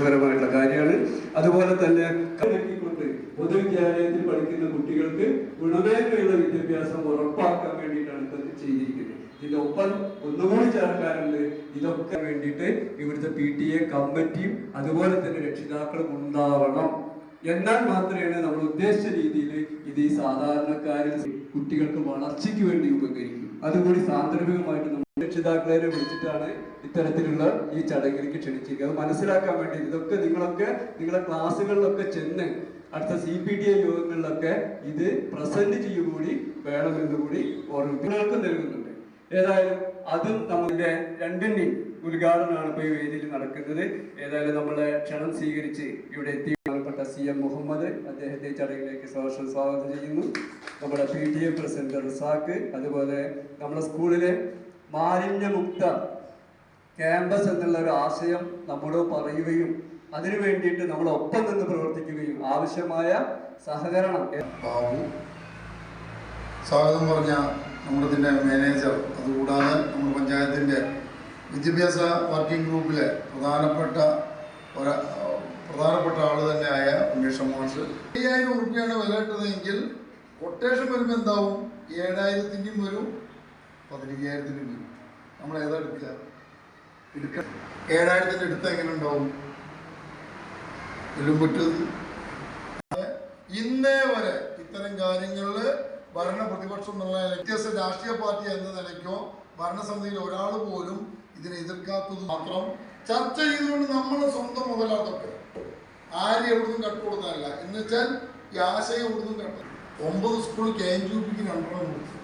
സന്തോഷകരമായിട്ടുള്ള കാര്യമാണ്. അതുപോലെ തന്നെ പൊതുവിദ്യാലയത്തിൽ പഠിക്കുന്ന കുട്ടികൾക്ക് ഗുണമേന്മയുള്ള വിദ്യാഭ്യാസം ഉറപ്പാക്കാൻ വേണ്ടിയിട്ടാണ് ഇതൊക്കെ ചെയ്തിരിക്കുന്നത്. ഇതിന്റെ ഒപ്പം ഒന്നുകൂടി ചേർക്കാറുണ്ട് ഇതൊക്കെ വേണ്ടിയിട്ട് ഇവിടുത്തെ പി ടി എ കമ്മിറ്റിയും അതുപോലെ തന്നെ രക്ഷിതാക്കളും ഉണ്ടാവണം. എന്നാൽ മാത്രമേ നമ്മൾ ഉദ്ദേശിച്ച രീതിയിൽ ഇത് ഈ സാധാരണക്കാരിൽ കുട്ടികൾക്ക് വളർച്ചയ്ക്ക് വേണ്ടി ഉപകരിക്കും. അതുകൂടി സാന്ദർഭികമായിട്ട് നമ്മുടെ രക്ഷിതാക്കളെ വിളിച്ചിട്ടാണ് ഇത്തരത്തിലുള്ള ഈ ചടങ്ങിലേക്ക് ക്ഷണിച്ചിരിക്കുന്നത്. അത് മനസ്സിലാക്കാൻ വേണ്ടി ഇതൊക്കെ നിങ്ങളൊക്കെ നിങ്ങളെ ക്ലാസ്സുകളിലൊക്കെ ചെന്ന് അടുത്ത സി പി ടി ഐ യോഗങ്ങളിലൊക്കെ ഇത് പ്രസന്റ് ചെയ്യുകൂടി വേണമെന്ന് കൂടി ഓർമ്മിപ്പിക്കുകൾക്ക് നൽകുന്നുണ്ട്. ഏതായാലും അതും നമ്മുടെ രണ്ടിന്റെയും ഉദ്ഘാടനമാണ് ഇപ്പോൾ ഈ വേദിയിൽ നടക്കുന്നത്. ഏതായാലും നമ്മളെ ക്ഷണം സ്വീകരിച്ച് ഇവിടെ എത്തി ബഹുമാനപ്പെട്ട സി എം മുഹമ്മദ് അദ്ദേഹത്തെ ചടങ്ങിലേക്ക് സോഷ്യൽ സ്വാഗതം ചെയ്യുന്നു. നമ്മുടെ പി ടി എ പ്രസിഡന്റ് റിസാക്ക് അതുപോലെ നമ്മുടെ സ്കൂളിലെ മാലിന്യമുക്ത ക്യാമ്പസ് എന്നുള്ള ഒരു ആശയം നമ്മോട് പറയുകയും അതിനു വേണ്ടിയിട്ട് നമ്മൾ ഒപ്പം നിന്ന് പ്രവർത്തിക്കുകയും ആവശ്യമായ സഹകരണം ബാബു സ്വാഗതം പറഞ്ഞ നമ്മുടെ മാനേജർ അതുകൂടാതെ നമ്മുടെ പഞ്ചായത്തിന്റെ വിദ്യാഭ്യാസ വർക്കിംഗ് ഗ്രൂപ്പിലെ പ്രധാനപ്പെട്ട ഒരു പ്രധാനപ്പെട്ട ആൾ തന്നെയായ ഉമേഷ് മോൻസ് അയ്യായിരം ഉറുപ്പിയാണ് വില കിട്ടുന്നതെങ്കിൽ കൊട്ടേഷൻ വരുമ്പോൾ എന്താവും? ഏഴായിരത്തിന്റെയും വരും പതിനയ്യായിരത്തിന്റെയും വരും. നമ്മൾ ഏതാ എടുക്കുക? എടുക്ക. ഏഴായിരത്തിന്റെ എടുത്ത് എങ്ങനെ ഉണ്ടാവും? എല്ലാം പറ്റും. ഇന്നേ വരെ ഇത്തരം കാര്യങ്ങളിൽ ഭരണ പ്രതിപക്ഷം എന്നുള്ള വ്യത്യസ്ത രാഷ്ട്രീയ പാർട്ടി എന്ന നിലയ്ക്കോ ഭരണസമിതിയിൽ ഒരാൾ പോലും ഇതിനെ എതിർക്കാത്തത് മാത്രം ചർച്ച ചെയ്തുകൊണ്ട് നമ്മൾ സ്വന്തം മുതലാതൊക്കെ ആര് എവിടുന്നും കട്ടുകൊടുക്കാനല്ല എന്ന് വെച്ചാൽ ഈ ആശയം എവിടുന്നും കട്ട് ഒമ്പത് സ്കൂൾ കെ എൻ ജു പിക്ക് രണ്ടെണ്ണം കൊടുത്തു.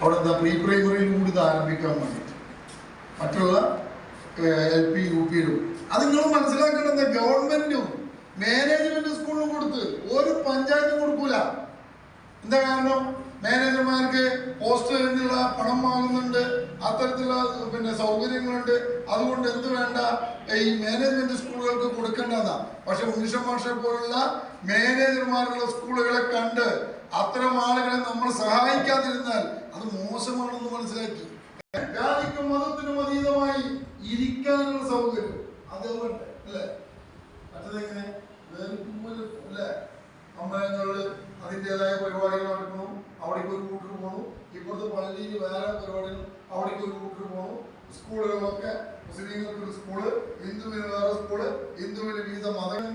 അവിടെ എന്താ പ്രീ പ്രൈമറിയിൽ കൂടി ഇത് ആരംഭിക്കാൻ വേണ്ടിയിട്ട്. മറ്റുള്ള എൽ പി യു പിയിലും അത് നിങ്ങൾ മനസ്സിലാക്കേണ്ടത് ഗവൺമെന്റും മാനേജ്മെന്റ് സ്കൂളിലും കൊടുത്ത് ഒരു പഞ്ചായത്തും കൊടുക്കൂല. എന്താ കാരണം? മാനേജർമാർക്ക് പോസ്റ്റ് എന്നുള്ള പണം വാങ്ങുന്നുണ്ട്. അത്തരത്തിലുള്ള പിന്നെ സൗകര്യങ്ങളുണ്ട്. അതുകൊണ്ട് എന്ത് വേണ്ട? ഈ മാനേജ്മെന്റ് സ്കൂളുകൾക്ക് കൊടുക്കേണ്ടതാ പക്ഷെ ഉണ്ണിഷ മാഷെ പോലുള്ള മാനേജർമാരുള്ള സ്കൂളുകളെ കണ്ട് അത്തരം ആളുകളെ നമ്മൾ സഹായിക്കാതിരുന്നാൽ അത് മോശമാണെന്ന് മനസ്സിലാക്കി. ജാതിക്കും മതത്തിനും അതീതമായി ഇരിക്കാനുള്ള സൗകര്യം. അതേപോലെ അല്ലേ? മറ്റതെങ്ങനെ? അല്ലേ? അമ്പലങ്ങളിൽ അതിന്റെതായ പരിപാടികൾ നടക്കുന്നു. അവിടേക്ക് ഒരു കൂട്ടർ പോകണു ഇപ്പോഴത്തെ പള്ളിയിൽ വേറെ പരിപാടികൾ അവിടേക്ക് ഒരു കൂട്ടർ പോകണു സ്കൂളുകളിലൊക്കെ മുസ്ലിങ്ങൾക്ക് ഒരു സ്കൂൾ ഹിന്ദുവിന് വേറെ സ്കൂൾ ഹിന്ദുവിന് വിവിധ മതങ്ങൾ.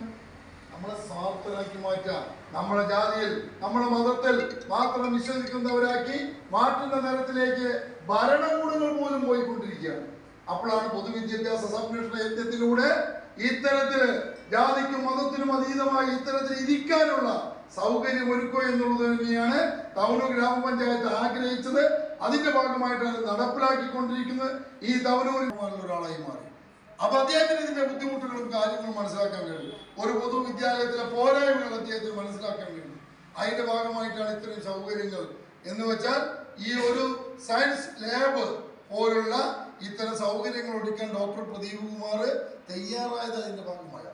നമ്മളെ സ്വാർത്ഥരാക്കി മാറ്റാം നമ്മളെ ജാതിയിൽ നമ്മളെ മതത്തിൽ മാത്രം വിശ്വസിക്കുന്നവരാക്കി മാറ്റുന്ന തരത്തിലേക്ക് ഭരണകൂടങ്ങൾ പോലും പോയിക്കൊണ്ടിരിക്കുകയാണ്. അപ്പോഴാണ് പൊതുവിദ്യാഭ്യാസ സംരക്ഷണ യജ്ഞത്തിലൂടെ ഇത്തരത്തിൽ ജാതിക്കും മതത്തിനും അതീതമായി ഇത്തരത്തിൽ ഇരിക്കാനുള്ള സൗകര്യം ഒരുക്കുക എന്നുള്ളത് തന്നെയാണ് തവനൂർ ഗ്രാമപഞ്ചായത്ത് ആഗ്രഹിച്ചത്. അതിന്റെ ഭാഗമായിട്ടാണ് നടപ്പിലാക്കിക്കൊണ്ടിരിക്കുന്നത്. ഈ തവനൂരിൽ ഒരാളായി മാറി. അപ്പൊ അദ്ദേഹത്തിന് ഇതിന്റെ ബുദ്ധിമുട്ടുകളും കാര്യങ്ങളും മനസ്സിലാക്കാൻ കഴിയും. ഒരു പൊതുവിദ്യാലയത്തിലെ പോരായ്മകൾ അദ്ദേഹത്തിന് മനസ്സിലാക്കാൻ കഴിയും. അതിന്റെ ഭാഗമായിട്ടാണ് ഇത്രയും സൗകര്യങ്ങൾ. എന്ന് വെച്ചാൽ ഈ ഒരു സയൻസ് ലാബ് പോലുള്ള ഇത്തരം സൗകര്യങ്ങൾ ഒരുക്കാൻ ഡോക്ടർ പ്രദീപ് കുമാർ തയ്യാറായത് അതിന്റെ ഭാഗമായ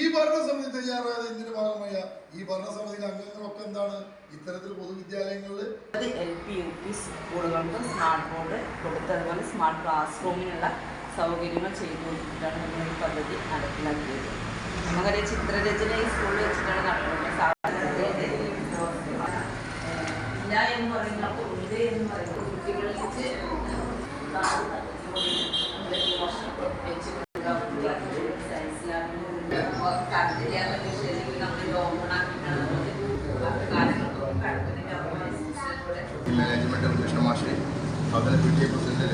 ഈ ഭരണസമിതി തയ്യാറായത് എന്തിന്റെ ഭാഗമായ? ഈ ഭരണസമിതിയിലെ അംഗങ്ങളൊക്കെ എന്താണ്? ഇത്തരത്തിൽ പൊതുവിദ്യാലയങ്ങളിൽ എൽ പി യു പി സ്കൂളുകൾക്ക് സ്മാർട്ട് ബോർഡ് കൊടുത്തതുപോലെ സ്മാർട്ട് ക്ലാസ് റൂമിനുള്ള സൗകര്യങ്ങൾ ചെയ്തു കൊടുത്തിട്ടാണ് നമ്മൾ ഈ പദ്ധതി നടപ്പിലാക്കിയത്. നമുക്കറിയാം ചിത്രരചന ഈ സ്കൂളിൽ വെച്ചിട്ടാണ് നടക്കുന്നത്. സാധാരണ ഇല്ല എന്ന് പറയുന്നത് ഉണ്ട് എന്ന് പറയുന്നത് കുട്ടികളിലേക്ക് സയൻസ് മാനേജ്മെന്റ് കൃഷ്ണ മാഷി അതിന് പി ടി എ പ്രസിഡന്റ്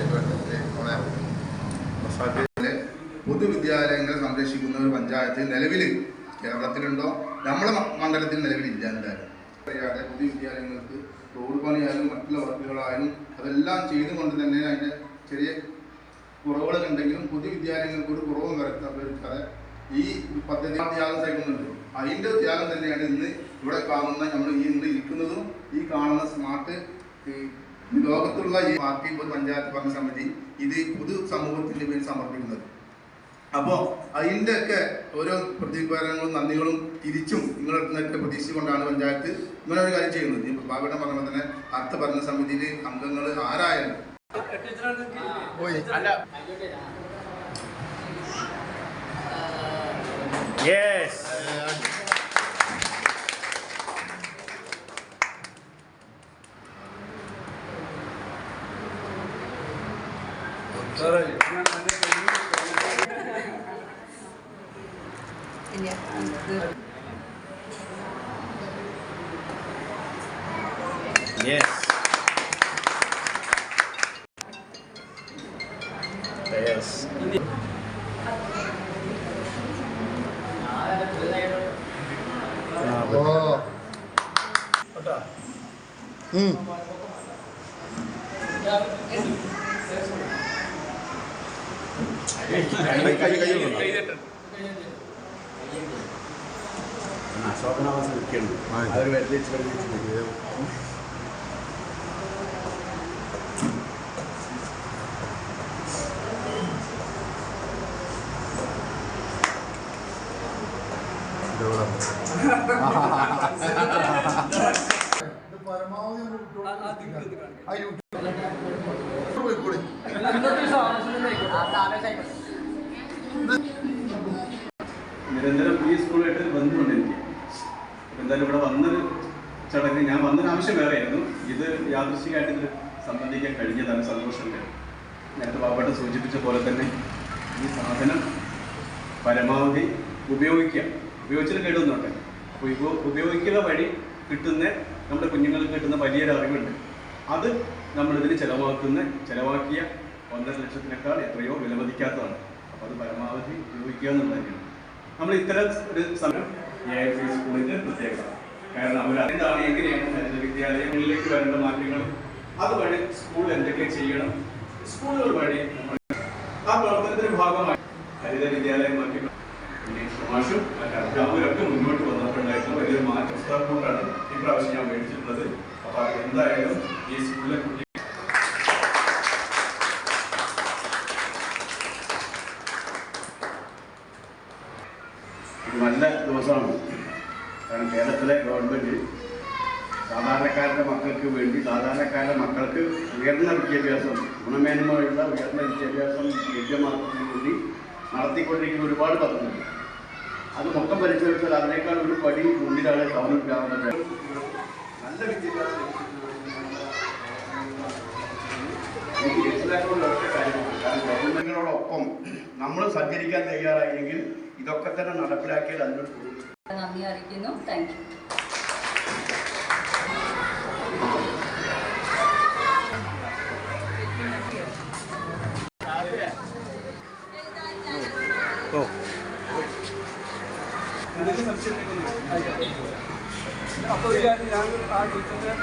പൊതുവിദ്യാലയങ്ങളെ സംരക്ഷിക്കുന്ന ഒരു പഞ്ചായത്ത് നിലവിൽ കേരളത്തിലുണ്ടോ? നമ്മുടെ മണ്ഡലത്തിൽ നിലവിലില്ല എന്തായാലും. അറിയാതെ പൊതുവിദ്യാലയങ്ങൾക്ക് റോഡ് പണിയായാലും മറ്റുള്ള വർക്കുകളായാലും അതെല്ലാം ചെയ്തുകൊണ്ട് തന്നെ അതിന്റെ ചെറിയ കുറവുകൾ ഉണ്ടെങ്കിലും പൊതുവിദ്യാലയങ്ങൾക്ക് ഒരു കുറവും വരുത്താൻ വരുത്താതെ ഈ പദ്ധതി ത്യാഗം സഹിക്കുന്നുണ്ട്. അതിന്റെ ത്യാഗം തന്നെയാണ് ഇന്ന് ഇവിടെ കാണുന്ന നമ്മൾ ഈ ഇന്ന് ഇരിക്കുന്നതും ഈ കാണുന്ന സ്മാർട്ട് ഈ ലോകത്തുള്ള ഈ പാർട്ടി ഒരു പഞ്ചായത്ത് ഭരണ സമിതി ഇത് പൊതു സമൂഹത്തിന്റെ പേരിൽ സമർപ്പിക്കുന്നത്. അപ്പോൾ അതിന്റെ ഒക്കെ ഓരോ പ്രതിഫലങ്ങളും നന്ദികളും തിരിച്ചും നിങ്ങളുടെ നിന്നൊക്കെ പ്രതീക്ഷിച്ചുകൊണ്ടാണ് പഞ്ചായത്ത് ഇങ്ങനെ ഒരു കാര്യം ചെയ്യുന്നത്. ഈ ബാബയുടെ പറഞ്ഞ തന്നെ അർത്ഥ ഭരണ സമിതിയിൽ അംഗങ്ങൾ ആരായാലും. പോയി. Yes. Yes. Oh. Hmm. ശോഭനാവാസം നിൽക്കുന്നു അവർ വെള്ളിച്ച് വെള്ളിച്ച് പരമാവധി. ആ യൂട്യൂബ് നിരന്തരം ഈ സ്കൂളായിട്ട് ബന്ധമുണ്ട് എനിക്ക് എന്തായാലും ഇവിടെ വന്നൊരു ചടങ്ങ് ഞാൻ വന്നൊരു ആവശ്യം വേറെയായിരുന്നു. ഇത് യാദൃശികമായിട്ട് ഇതിൽ സംബന്ധിക്കാൻ കഴിഞ്ഞതാണ് സന്തോഷം നേരത്തെ പാവപ്പെട്ട സൂചിപ്പിച്ച പോലെ തന്നെ ഈ സാധനം പരമാവധി ഉപയോഗിക്കുക. ഉപയോഗിച്ചിട്ട് കേടുന്നുണ്ട് അപ്പോൾ ഇപ്പോൾ ഉപയോഗിക്കുക വഴി കിട്ടുന്ന നമ്മുടെ കുഞ്ഞുങ്ങൾക്ക് കിട്ടുന്ന വലിയൊരു അറിവുണ്ട്. അത് നമ്മളിതിന് ചിലവാക്കുന്ന ചിലവാക്കിയ ഒന്നര ലക്ഷത്തിനേക്കാൾ എത്രയോ വിലമതിക്കാത്തതാണ്. അപ്പോൾ അത് പരമാവധി ഉപയോഗിക്കുക നമ്മൾ ഇത്തരം ഒരു സമയം സ്കൂളിന്റെ പ്രത്യേകത. കാരണം അവർ എന്താണ് എങ്ങനെയാണ് വിദ്യാലയങ്ങളിലേക്ക് വരേണ്ട മാറ്റങ്ങൾ? അതുവഴി സ്കൂൾ എന്തൊക്കെ ചെയ്യണം? സ്കൂളുകൾ വഴി ആ പ്രവർത്തനത്തിന്റെ ഭാഗമായി ഹരിത വിദ്യാലയം മാറ്റി. മറ്റ് അധ്യാപകരൊക്കെ മുന്നോട്ട് വന്നിട്ടുണ്ടായിരുന്നു വലിയൊരു മാറ്റം പുസ്തകം കൊണ്ടാണ് ഇപ്രാവശ്യം ഞാൻ മേടിച്ചിട്ടുള്ളത്. അപ്പൊ എന്തായാലും ഈ സ്കൂളിലെ കുട്ടി ഇത് നല്ല ദിവസമാണ്. കാരണം കേരളത്തിലെ ഗവൺമെന്റ് സാധാരണക്കാരുടെ മക്കൾക്ക് വേണ്ടി സാധാരണക്കാരുടെ മക്കൾക്ക് ഉയർന്ന വിദ്യാഭ്യാസം ഗുണമേന്മയുള്ള ഉയർന്ന വിദ്യാഭ്യാസം ലഭ്യമാക്കുന്നതിന് വേണ്ടി നടത്തിക്കൊണ്ടിരിക്കുന്ന ഒരുപാട് പദ്ധതികൾ. അത് മൊത്തം പരിശോധിച്ചാൽ അതിനേക്കാൾ ഒരു പടി മുന്നിലാണ് ടൗൺ ഗ്രാമത്തിൽ നല്ല വിദ്യാഭ്യാസം എനിക്ക് രക്ഷിതാക്കളുടെ ഗവൺമെന്റിനോടൊപ്പം നമ്മൾ സഞ്ചരിക്കാൻ തയ്യാറായില്ലെങ്കിൽ ഇതൊക്കെ തന്നെ നടപ്പിലാക്കിയാൽ അതിനൊരു നന്ദി അറിയിക്കുന്നു. താങ്ക് യു അപ്പോൾ ഒരു കാര്യം ഞാൻ ആ ടീച്ചറിനെ